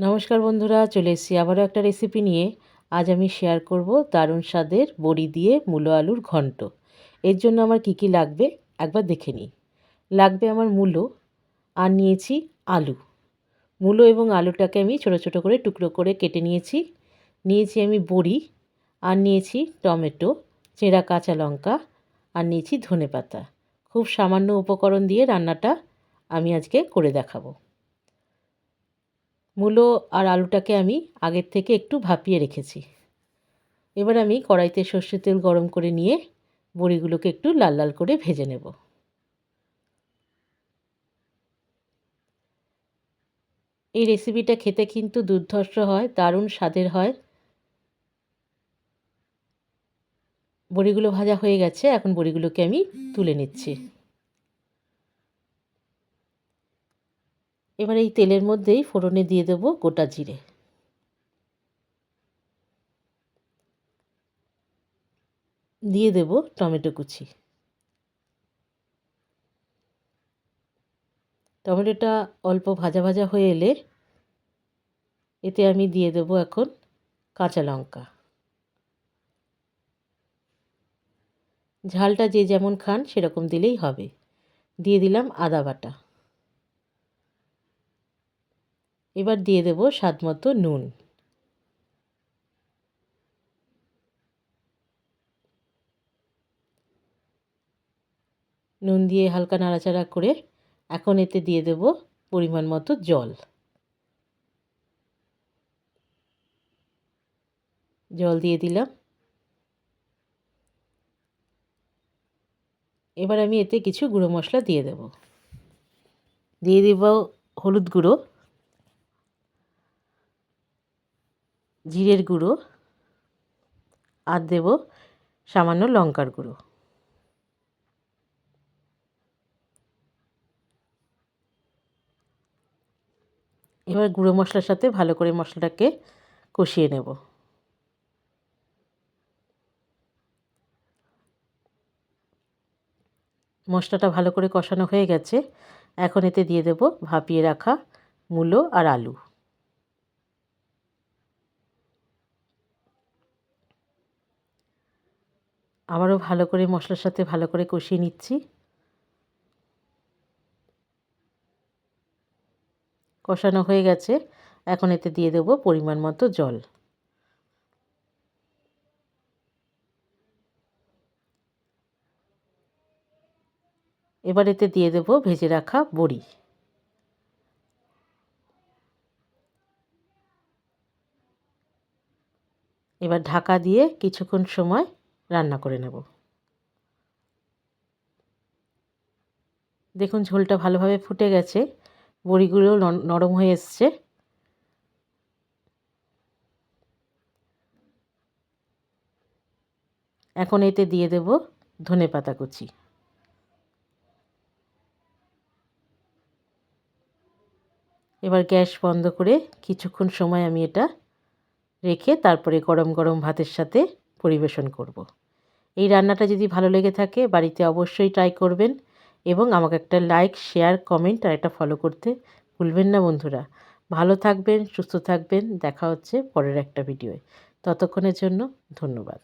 নমস্কার বন্ধুরা, চলে এসেছি আবারও একটা রেসিপি নিয়ে। আজ আমি শেয়ার করব দারুণ স্বাদের বড়ি দিয়ে মূলো আলুর ঘন্ট। এর জন্য আমার কি কি লাগবে একবার দেখে নিই। লাগবে আমার মূলো, আর নিয়েছি আলু। মূলো এবং আলুটাকে আমি ছোট ছোট করে টুকরো করে কেটে নিয়েছি। নিয়েছি আমি বড়ি, আর নিয়েছি টমেটো, চেরা কাঁচা লঙ্কা, আর নিয়েছি ধনে পাতা খুব সামান্য উপকরণ দিয়ে রান্নাটা আমি আজকে করে দেখাবো। মূলো আর আলুটাকে আমি আগের থেকে একটু ভাপিয়ে রেখেছি। এবার আমি কড়াইতে সর্ষের তেল গরম করে নিয়ে বড়িগুলোকে একটু লাল লাল করে ভেজে নেব। এই রেসিপিটা খেতে কিন্তু দুর্ধর্ষ হয়, দারুণ স্বাদের হয়। বড়িগুলো ভাজা হয়ে গেছে, এখন বড়িগুলোকে আমি তুলে নিচ্ছি। এবার এই তেলের মধ্যেই ফোড়নে দিয়ে দেবো গোটা জিরে। দিয়ে দেব টমেটো কুচি। টমেটোটা অল্প ভাজা ভাজা হয়ে এলে এতে আমি দিয়ে দেব এখন কাঁচা লঙ্কা। ঝালটা যে যেমন খান সেরকম দিলেই হবে। দিয়ে দিলাম আদা বাটা। এবার দিয়ে দেব স্বাদ মতো নুন। নুন দিয়ে হালকা নাড়াচাড়া করে এখন এতে দিয়ে দেব পরিমাণ মতো জল। জল দিয়ে দিলাম। এবার আমি এতে কিছু গুঁড়ো মশলা দিয়ে দেব। দিয়ে দেব হলুদ গুঁড়ো। জিরের গুঁড়ো আর দেব সামান্য লঙ্কার গুঁড়ো। এবার গুঁড়ো মশলার সাথে ভালো করে মশলাটাকে কষিয়ে নেব। মশলাটা ভালো করে কষানো হয়ে গেছে। এখন এতে দিয়ে দেব ভাপিয়ে রাখা মূলো আর আলু। আবারও ভালো করে মশলার সাথে ভালো করে কষিয়ে নিচ্ছি। কষানো হয়ে গেছে। এখন এতে দিয়ে দেবো পরিমাণ মতো জল। এবার এতে দিয়ে দেবো ভেজে রাখা বড়ি। এবার ঢাকা দিয়ে কিছুক্ষণ সময় রান্না করে নেব। দেখুন, ঝোলটা ভালোভাবে ফুটে গেছে। বড়িগুলো নরম হয়ে এসছে। এখন এতে দিয়ে দেব ধনে পাতা কুচি। এবার গ্যাস বন্ধ করে কিছুক্ষণ সময় আমি এটা রেখে তারপরে গরম গরম ভাতের সাথে পরিবেশন করব। এই রান্নাটা যদি ভালো লেগে থাকে, বাড়িতে অবশ্যই ট্রাই করবেন এবং আমাকে একটা লাইক শেয়ার কমেন্ট আর একটা ফলো করতে ভুলবেন না বন্ধুরা। ভালো থাকবেন, সুস্থ থাকবেন, দেখা হচ্ছে পরের একটা ভিডিওয় ততক্ষণের জন্য ধন্যবাদ।